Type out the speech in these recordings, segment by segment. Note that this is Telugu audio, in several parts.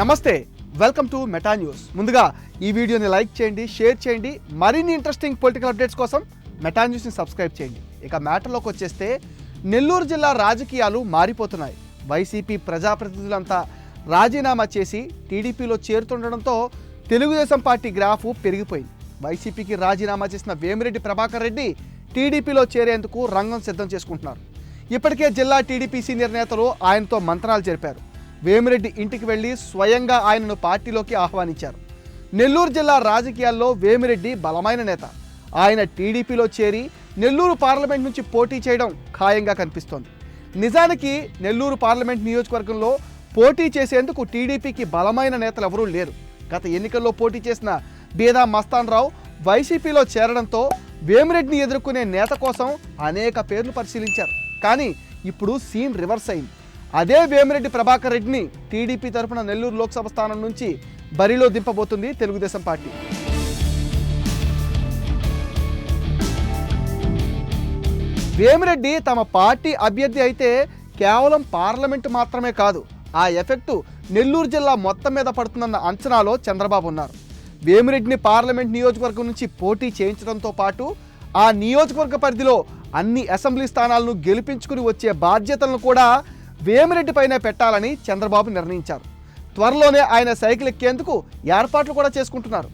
నమస్తే వెల్కమ్ టు మెటా న్యూస్ ముందుగా ఈ వీడియోని లైక్ చేయండి షేర్ చేయండి మరిన్ని ఇంట్రెస్టింగ్ పొలిటికల్ అప్డేట్స్ కోసం మెటా న్యూస్ని సబ్స్క్రైబ్ చేయండి. ఇక మ్యాటర్లోకి వచ్చేస్తే నెల్లూరు జిల్లా రాజకీయాలు మారిపోతున్నాయి. వైసీపీ ప్రజాప్రతినిధులంతా రాజీనామా చేసి టీడీపీలో చేరుతుండడంతో తెలుగుదేశం పార్టీ గ్రాఫ్ పెరిగిపోయింది. వైసీపీకి రాజీనామా చేసిన వేమిరెడ్డి ప్రభాకర్ రెడ్డి టీడీపీలో చేరేందుకు రంగం సిద్ధం చేసుకుంటున్నారు. ఇప్పటికే జిల్లా టీడీపీ సీనియర్ నేతలు ఆయనతో మంత్రాలు జరిపారు. వేమిరెడ్డి ఇంటికి వెళ్ళి స్వయంగా ఆయనను పార్టీలోకి ఆహ్వానించారు. నెల్లూరు జిల్లా రాజకీయాల్లో వేమిరెడ్డి బలమైన నేత. ఆయన టీడీపీలో చేరి నెల్లూరు పార్లమెంట్ నుంచి పోటీ చేయడం ఖాయంగా కనిపిస్తోంది. నిజానికి నెల్లూరు పార్లమెంట్ నియోజకవర్గంలో పోటీ చేసేందుకు టీడీపీకి బలమైన నేతలు ఎవరూ లేరు. గత ఎన్నికల్లో పోటీ చేసిన బీదా మస్తాన్ రావు వైసీపీలో చేరడంతో వేమిరెడ్డిని ఎదుర్కొనే నేత కోసం అనేక పేర్లు పరిశీలించారు. కానీ ఇప్పుడు సీన్ రివర్స్ అయింది. అదే వేమిరెడ్డి ప్రభాకర్ రెడ్డిని టీడీపీ తరఫున నెల్లూరు లోక్సభ స్థానం నుంచి బరిలో దింపబోతుంది తెలుగుదేశం పార్టీ. వేమిరెడ్డి తమ పార్టీ అభ్యర్థి అయితే కేవలం పార్లమెంటు మాత్రమే కాదు ఆ ఎఫెక్టు నెల్లూరు జిల్లా మొత్తం మీద పడుతుందన్న అంచనాలో చంద్రబాబు ఉన్నారు. వేమిరెడ్డిని పార్లమెంట్ నియోజకవర్గం నుంచి పోటీ చేయించడంతో పాటు ఆ నియోజకవర్గ పరిధిలో అన్ని అసెంబ్లీ స్థానాలను గెలిపించుకుని వచ్చే బాధ్యతలను కూడా వేమిరెడ్డి పైన పెట్టాలని చంద్రబాబు నిర్ణయించారు. త్వరలోనే ఆయన సైకిల్ ఎక్కేందుకు ఏర్పాట్లు కూడా చేసుకుంటున్నారు.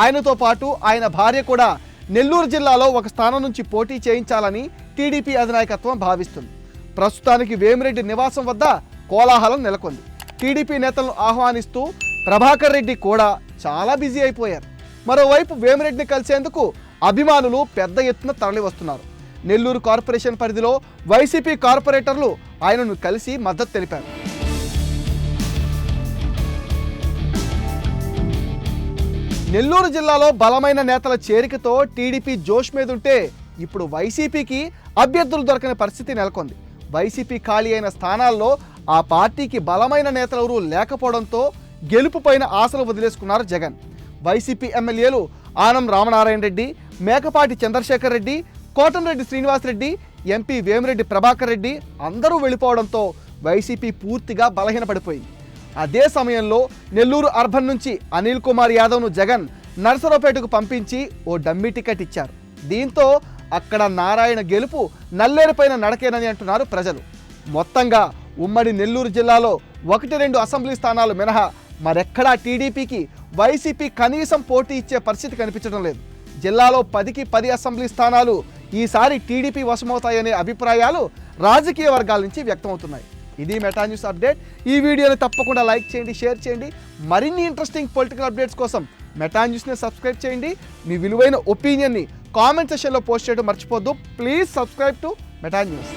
ఆయనతో పాటు ఆయన భార్య కూడా నెల్లూరు జిల్లాలో ఒక స్థానం నుంచి పోటీ చేయించాలని టీడీపీ అధినాయకత్వం భావిస్తుంది. ప్రస్తుతానికి వేమిరెడ్డి నివాసం వద్ద కోలాహలం నెలకొంది. టీడీపీ నేతలను ఆహ్వానిస్తూ ప్రభాకర్ రెడ్డి కూడా చాలా బిజీ అయిపోయారు. మరోవైపు వేమిరెడ్డిని కలిసేందుకు అభిమానులు పెద్ద ఎత్తున తరలి వస్తున్నారు నెల్లూరు కార్పొరేషన్ పరిధిలో వైసీపీ కార్పొరేటర్లు ఆయనను కలిసి మద్దతు తెలిపారు. నెల్లూరు జిల్లాలో బలమైన నేతల చేరికతో టీడీపీ జోష్ మీద ఉంటే ఇప్పుడు వైసీపీకి అభ్యర్థులు దొరకని పరిస్థితి నెలకొంది. వైసీపీ ఖాళీ అయిన స్థానాల్లో ఆ పార్టీకి బలమైన నేతలెవరూ లేకపోవడంతో గెలుపు పైన ఆశలు వదిలేసుకున్నారు జగన్. వైసీపీ ఎమ్మెల్యేలు ఆనం రామనారాయణ రెడ్డి మేకపాటి చంద్రశేఖర్ రెడ్డి కోటంరెడ్డి శ్రీనివాసరెడ్డి ఎంపీ వేమిరెడ్డి ప్రభాకర్ రెడ్డి అందరూ వెళ్ళిపోవడంతో వైసీపీ పూర్తిగా బలహీనపడిపోయింది. అదే సమయంలో నెల్లూరు అర్బన్ నుంచి అనిల్ కుమార్ యాదవ్ను జగన్ నర్సరావుపేటకు పంపించి ఓ డమ్మీ టికెట్ ఇచ్చారు. దీంతో అక్కడ నారాయణ గెలుపు నల్లేరుపైన నడకేనని అంటున్నారు ప్రజలు. మొత్తంగా ఉమ్మడి నెల్లూరు జిల్లాలో ఒకటి రెండు అసెంబ్లీ స్థానాలు మినహా మరెక్కడా టీడీపీకి వైసీపీ కనీసం పోటీ ఇచ్చే పరిస్థితి కనిపించడం లేదు. జిల్లాలో పదికి పది అసెంబ్లీ స్థానాలు ఈసారి టీడీపీ వశమవుతాయనే అభిప్రాయాలు రాజకీయ వర్గాల నుంచి వ్యక్తమవుతున్నాయి. ఇది మెటా న్యూస్ అప్డేట్. ఈ వీడియోని తప్పకుండా లైక్ చేయండి షేర్ చేయండి. మరిన్ని ఇంట్రెస్టింగ్ పొలిటికల్ అప్డేట్స్ కోసం మెటా న్యూస్ని సబ్స్క్రైబ్ చేయండి. మీ విలువైన ఒపీనియన్ని కామెంట్ సెషన్లో పోస్ట్ చేయడం మర్చిపోద్దు please subscribe to Meta news.